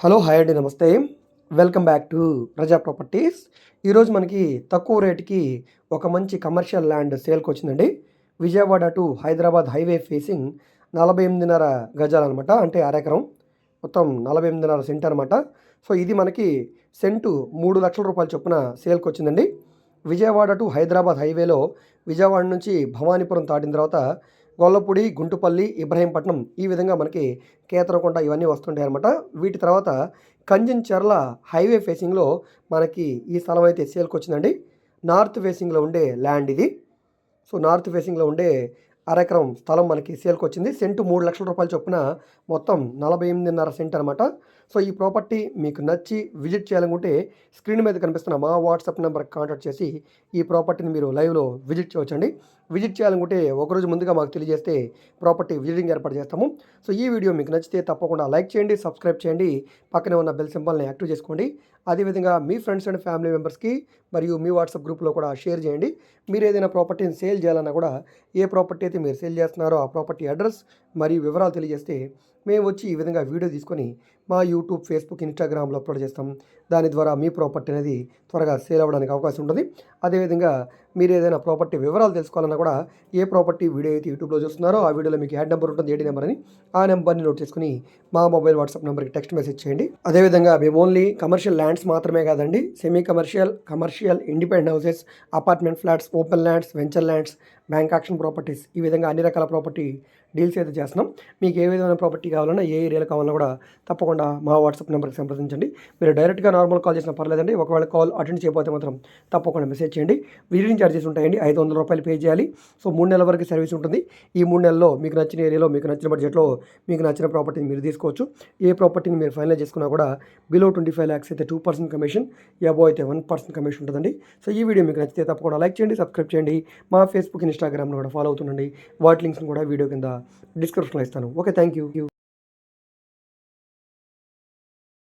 Hello hi అండి నమస్తే. Welcome back to Praja properties. ఈరోజు మనకి తక్కువ రేటుకి ఒక మంచి కమర్షియల్ ల్యాండ్ సేల్కి వచ్చిందండి. Vijayawada to Hyderabad highway facing నలభై ఎనిమిదిన్నర గజాలన్నమాట అంటే అరెకరం మొత్తం నలభై ఎనిమిదిన్నర సెంట్ అనమాట సో ఇది మనకి సెంటు మూడు లక్షల రూపాయల చొప్పున సేల్కి వచ్చిందండి. విజయవాడ టు హైదరాబాద్ హైవేలో విజయవాడ నుంచి భవానీపురం దాటిన తర్వాత గొల్లపూడి గుంటుపల్లి ఇబ్రహీంపట్నం ఈ విధంగా మనకి కేతరకొండ ఇవన్నీ వస్తుంటాయి అనమాట వీటి తర్వాత కంజంచెర్ల హైవే ఫేసింగ్లో మనకి ఈ స్థలం అయితే సేల్కి వచ్చిందండి నార్త్ ఫేసింగ్లో ఉండే ల్యాండ్ ఇది. సో నార్త్ ఫేసింగ్లో ఉండే అరెకరం స్థలం మనకి సేల్కి వచ్చింది. సెంటు మూడు లక్షల రూపాయల చొప్పున మొత్తం నలభై ఎనిమిదిన్నర సెంట్ అనమాట సో ఈ ప్రాపర్టీ మీకు నచ్చి విజిట్ చేయాలనుకుంటే స్క్రీన్ మీద కనిపిస్తున్న మా వాట్సాప్ నెంబర్కి కాంటాక్ట్ చేసి ఈ ప్రాపర్టీని మీరు లైవ్లో విజిట్ చేయవచ్చండి. విజిట్ చేయాలనుకుంటే ఒకరోజు ముందుగా మాకు తెలియజేస్తే ప్రాపర్టీ విజిటింగ్ ఏర్పాటు చేస్తాము. సో ఈ వీడియో మీకు నచ్చితే తప్పకుండా లైక్ చేయండి సబ్స్క్రైబ్ చేయండి. పక్కనే ఉన్న బెల్ సింబల్ని యాక్టివ్ చేసుకోండి. అదేవిధంగా మీ ఫ్రెండ్స్ అండ్ ఫ్యామిలీ మెంబర్స్కి మరియు మీ వాట్సాప్ గ్రూప్లో కూడా షేర్ చేయండి. మీరు ఏదైనా ప్రాపర్టీని సేల్ చేయాలన్నా కూడా ఏ ప్రాపర్టీ ఎక్కడైతే మీరు సేల్ చేస్తున్నారో ఆ ప్రాపర్టీ అడ్రస్ మరియు వివరాలు తెలియజేస్తే మేము వచ్చి ఈ విధంగా వీడియో తీసుకొని మా యూట్యూబ్ ఫేస్బుక్ ఇన్స్టాగ్రామ్లో అప్లోడ్ చేస్తాం. దాని ద్వారా మీ ప్రాపర్టీ అనేది త్వరగా సేల్ అవ్వడానికి అవకాశం ఉంటుంది. అదేవిధంగా మీరు ఏదైనా ప్రాపర్టీ వివరాలు తెలుసుకోవాలన్నా కూడా ఏ ప్రాపర్టీ వీడియో అయితే యూట్యూబ్లో చూస్తున్నారో ఆ వీడియోలో మీకు యాడ్ నెంబర్ ఉంటుంది ఏడి నెంబర్ అని. ఆ నెంబర్ని నోట్ చేసుకుని మా మొబైల్ వాట్సాప్ నెంబర్కి టెక్స్ట్ మెసేజ్ చేయండి. అదేవిధంగా మేము ఓన్లీ కమర్షియల్ ల్యాండ్స్ మాత్రమే కాదండి semi commercial commercial independent houses apartment flats open lands venture lands bank auction properties ఈ విధంగా అన్ని రకాల ప్రాపర్టీ డీల్స్ అయితే చేస్తున్నాం. మీకు ఏ విధమైన ప్రాపర్టీ కావాలన్నా ఏ ఏరియాలో కావాలన్నా కూడా తప్పకుండా మా వాట్సాప్ నెంబర్కి సంప్రదించండి. మీరు డైరెక్ట్గా నార్మల్ కాల్ చేసినా పర్లేదండి. ఒకవేళ కాల్ అటెండ్ చేయకపోతే మాత్రం తప్పకుండా మెసేజ్ చేయండి. విజిటింగ్ ఛార్జెస్ ఉంటాయండి. ఐదు వందల రూపాయలు పే చేయాలి. సో మూడు నెలల వరకు సర్వీస్ ఉంటుంది. ఈ మూడు నెలల్లో మీకు నచ్చిన ఏరియాలో మీకు నచ్చిన బడ్జెట్లో మీకు నచ్చిన ప్రాపర్టీని మీరు తీసుకోవచ్చు. ఏ ప్రాపర్టీని మీరు ఫైనలైజ్ చేసుకున్నా కూడా బిలో ట్వంటీ ఫైవ్ ల్యాక్స్ అయితే టూ పర్సెంట్ కమిషన్ ఎబో అయితే వన్ పర్సెంట్ కమిషన్ ఉంటుందండి. సో ఈ వీడియో మీకు నచ్చితే తప్పకుండా లైక్ చేయండి సబ్స్క్రైబ్ చేయండి. మా ఫేస్బుక్ ఇన్స్టాగ్రామ్లో కూడా ఫాలో అవుతుండండి. వాటి లింక్స్ని కూడా వీడియో కింద డిస్క్రిప్షన్లో ఇస్తాను. Okay thank you